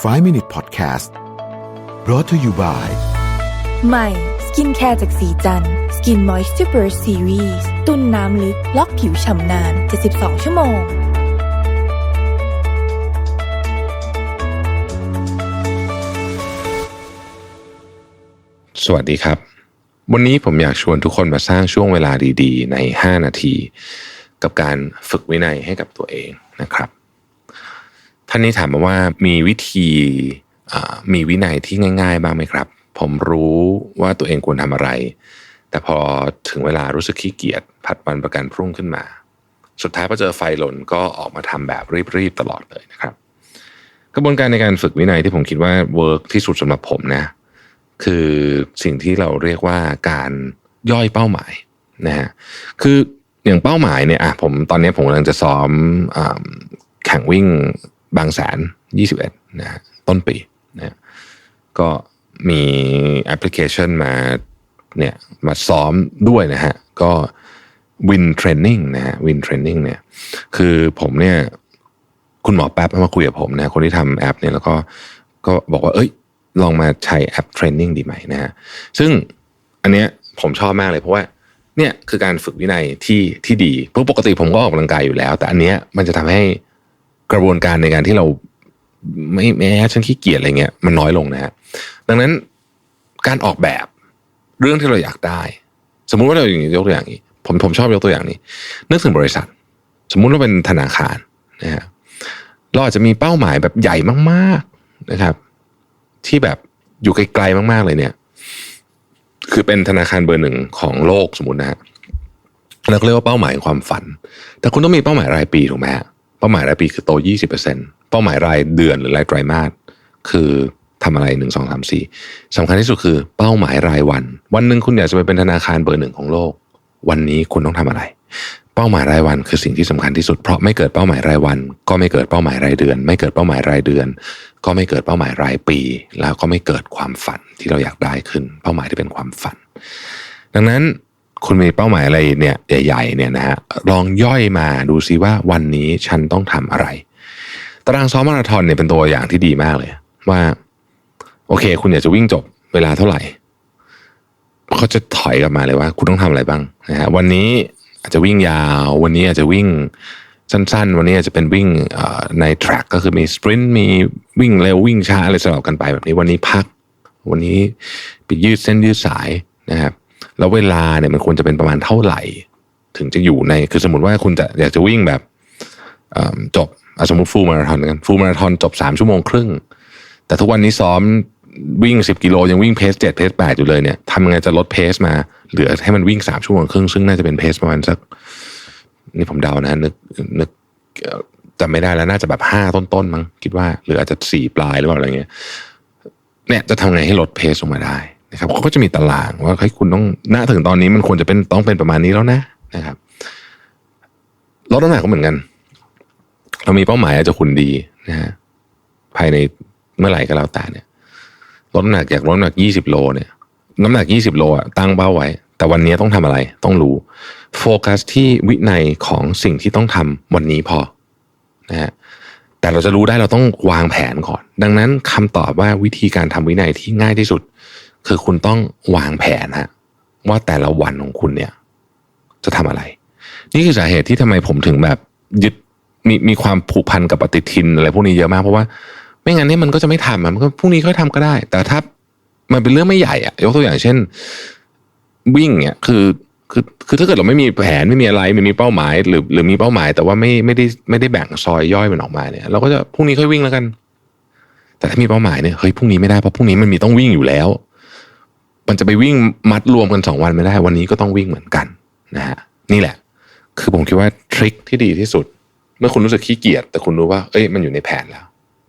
5 Minute Podcast brought to you by ใหม่สกินแคร์จากสีจันสกินมอยส์ r ู Burst Series ตุ้นน้ำลึกล็อกผิวฉ่ำนาน 72 ชั่วโมง สวัสดีครับ วันนี้ผมอยากชวนทุกคนมาสร้างช่วงเวลาดีๆ ใน 5 นาที กับการฝึกวินัยให้กับตัวเองนะครับ ท่านนี้ถามมาว่ามีวิธีมีวินัยที่ง่าย ๆ บ้างไหมครับ ผมรู้ว่าตัวเองควรทำอะไร แต่พอถึงเวลารู้สึกขี้เกียจผัดวันประกันพรุ่งขึ้นมา สุดท้ายพอเจอไฟหล่นก็ออกมาทำแบบรีบๆตลอดเลยนะครับ กระบวนการในการฝึกวินัยที่ผมคิดว่าเวิร์กที่สุดสำหรับผมนะ คือสิ่งที่เราเรียกว่าการย่อยเป้าหมายนะฮะคืออย่างเป้าหมายเนี่ยอะผมตอนนี้ผมกำลังจะซ้อมอแข่งวิ่ง บางแสน 21นะฮะต้นปีนะฮะก็มีแอปพลิเคชันมาเนี่ยมาซ้อมด้วยนะฮะ ก็วินเทรนนิ่งนะฮะวินเทรนนิ่งเนี่ยคือผมเนี่ยคุณหมอแป๊บมาคุยกับผมนะคนที่ทำแอปเนี่ยแล้วก็ก็บอกว่า เอ้ย ลองมาใช้แอปเทรนนิ่งดีไหมนะฮะซึ่งอันเนี้ยผมชอบมากเลยเพราะว่าเนี่ยคือการฝึกวินัยที่ที่ดีเพราะปกติผมก็ออกกำลังกายอยู่แล้ว แต่อันเนี้ยมันจะทำให้ กระบวนการในการที่เราไม่แม้ฉันขี้เกียจอะไรเงี้ยมันน้อยลงนะฮะดังนั้นการออกแบบเรื่องที่เราอยากได้ สมมุติว่าเราอย่างยกตัวอย่างนี้ ผมผมชอบยกตัวอย่างนี้ นึกถึงบริษัท สมมุติว่าเป็นธนาคารนะฮะเราอาจจะมีเป้าหมายแบบใหญ่มากๆนะครับ ที่แบบอยู่ไกลๆมากๆเลยเนี่ย คือเป็นธนาคารเบอร์หนึ่งของโลกสมมตินะฮะเราก็เรียกว่าเป้าหมายความฝัน แต่คุณต้องมีเป้าหมายรายปีถูกไหมฮะ เป้าหมายรายปีคือโต 20%เป้าหมายรายเดือนหรือรายไตรมาสคือทำอะไรหนึ่งสองสามสี่สำคัญที่สุดคือเป้าหมายรายวัน วันหนึ่งคุณอยากจะไปเป็นธนาคารเบอร์หนึ่งของโลก วันนี้คุณต้องทำอะไร เป้าหมายรายวันคือสิ่งที่สำคัญที่สุด เพราะไม่เกิดเป้าหมายรายวัน ก็ไม่เกิดเป้าหมายรายเดือน ไม่เกิดเป้าหมายรายเดือน ก็ไม่เกิดเป้าหมายรายปี แล้วก็ไม่เกิดความฝันที่เราอยากได้ขึ้น เป้าหมายที่เป็นความฝัน ดังนั้น คุณมีเป้าหมายอะไรเนี่ยใหญ่ๆเนี่ยนะฮะลองย่อยมาดูซิว่าวันนี้ฉันต้องทำอะไร ตารางซ้อมมาราธอนเนี่ยเป็นตัวอย่างที่ดีมากเลย ว่า โอเค คุณอยากจะวิ่งจบเวลาเท่าไหร่เขาจะถอยกลับมาเลยว่า คุณต้องทำอะไรบ้างนะฮะวันนี้อาจจะวิ่งยาว วันนี้อาจจะวิ่งสั้นๆ วันนี้อาจจะเป็นวิ่งในแทร็กก็คือมีสปรินต์มีวิ่งเร็ววิ่งช้าอะไรสลับกันไปแบบนี้วันนี้พัก วันนี้ไปยืดเส้นยืดสายนะครับ แล้วเวลาเนี่ยมันควรจะเป็นประมาณเท่าไหร่ ถึงจะอยู่ในคือสมมติว่าคุณจะอยากจะวิ่งแบบจบสมมติฟูลมาราธอนกันฟูลมาราธอนจบสามชั่วโมงครึ่ง แต่ทุกวันนี้ซ้อมวิ่งสิบกิโลยังวิ่งเพสเจ็ดเพสแปดอยู่เลยเนี่ยทำยังไงจะลดเพสมาเหลือให้มันวิ่งสามชั่วโมงครึ่งซึ่งน่าจะเป็นเพสประมาณสัก นี่ผมเดานะนึกนึกจำไม่ได้แล้วน่าจะแบบห้าต้นๆมั้งคิดว่า หรืออาจจะสี่ปลายหรือเปล่าอะไรเงี้ยเนี่ยจะทำไงให้ลดเพสลงมาได้ นะครับเขาก็จะมีตารางว่าเฮ้ยคุณต้องณถึงตอนนี้มันควรจะเป็นต้องเป็นประมาณนี้แล้วนะนะครับลดน้ำหนักก็เหมือนกัน เรามีเป้าหมายอาจจะคุณดีนะฮะภายในเมื่อไหร่ก็แล้วแต่เนี่ยลดน้ำหนักอยากลดน้ำหนักยี่สิบโลเนี่ย น้ำหนักยี่สิบโลอะตั้งเป้าไว้ แต่วันนี้ต้องทำอะไร ต้องรู้ โฟกัสที่วินัยของสิ่งที่ต้องทำวันนี้พอนะฮะแต่เราจะรู้ได้เราต้องวางแผนก่อน ดังนั้นคำตอบว่าวิธีการทำวินัยที่ง่ายที่สุด คือคุณต้องวางแผนฮะว่าแต่ละวันของคุณเนี่ย จะทำอะไร นี่คือสาเหตุที่ทำไมผมถึงแบบยึดมีมีความผูกพันกับปฏิทินอะไรพวกนี้เยอะมากเพราะว่าไม่งั้นเนี่ยมันก็จะไม่ทำมันก็พรุ่งนี้ค่อยทำก็ได้ แต่ถ้ามันเป็นเรื่องไม่ใหญ่อะยกตัวอย่างเช่น วิ่งเนี่ยคือคือคือถ้าเกิดเราไม่มีแผนไม่มีอะไรไม่มีเป้าหมาย หรือหรือมีเป้าหมาย แต่ว่าไม่ไม่ได้ไม่ได้แบ่งซอยย่อยมันออกมาเนี่ย เราก็จะพรุ่งนี้ค่อยวิ่งแล้วกัน แต่ถ้ามีเป้าหมายเนี่ยเฮ้ยพรุ่งนี้ไม่ได้เพราะพรุ่งนี้มันมีต้องวิ่งอยู่แล้ว มันจะไปวิ่งมัดรวมกันสองวันไม่ได้ วันนี้ก็ต้องวิ่งเหมือนกันนะฮะนี่แหละ คือผมคิดว่าทริคที่ดีที่สุด เมื่อคุณรู้สึกขี้เกียจแต่คุณรู้ว่าเอ้ยมันอยู่ในแผนแล้ว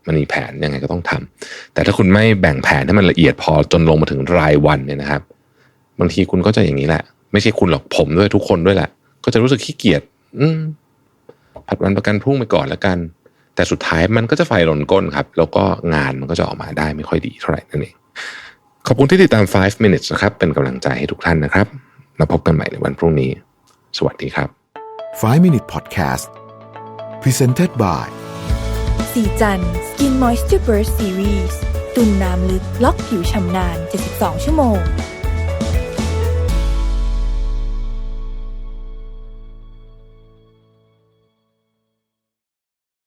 มันมีแผนยังไงก็ต้องทำแต่ถ้าคุณไม่แบ่งแผนให้มันละเอียดพอจนลงมาถึงรายวันเนี่ยนะครับ บางทีคุณก็จะอย่างนี้แหละ ไม่ใช่คุณหรอกผมด้วยทุกคนด้วยแหละ ก็จะรู้สึกขี้เกียจอืมผัดวันประกันพรุ่งไปก่อนแล้วกัน แต่สุดท้ายมันก็จะไฟหล่นก้นครับ แล้วก็งานมันก็จะออกมาได้ไม่ค่อยดีเท่าไหร่นั่นเอง ขอบคุณที่ติดตาม 5 minutes นะครับ เป็นกำลังใจให้ทุกท่านนะครับ แล้วพบกันใหม่ในวันพรุ่งนี้ สวัสดีครับ 5 Minute Podcast Presented by สีจันสกิน Moisture Burst Series ตุนน้ำลึกล็อกผิวชำนาน 72 ชั่วโมง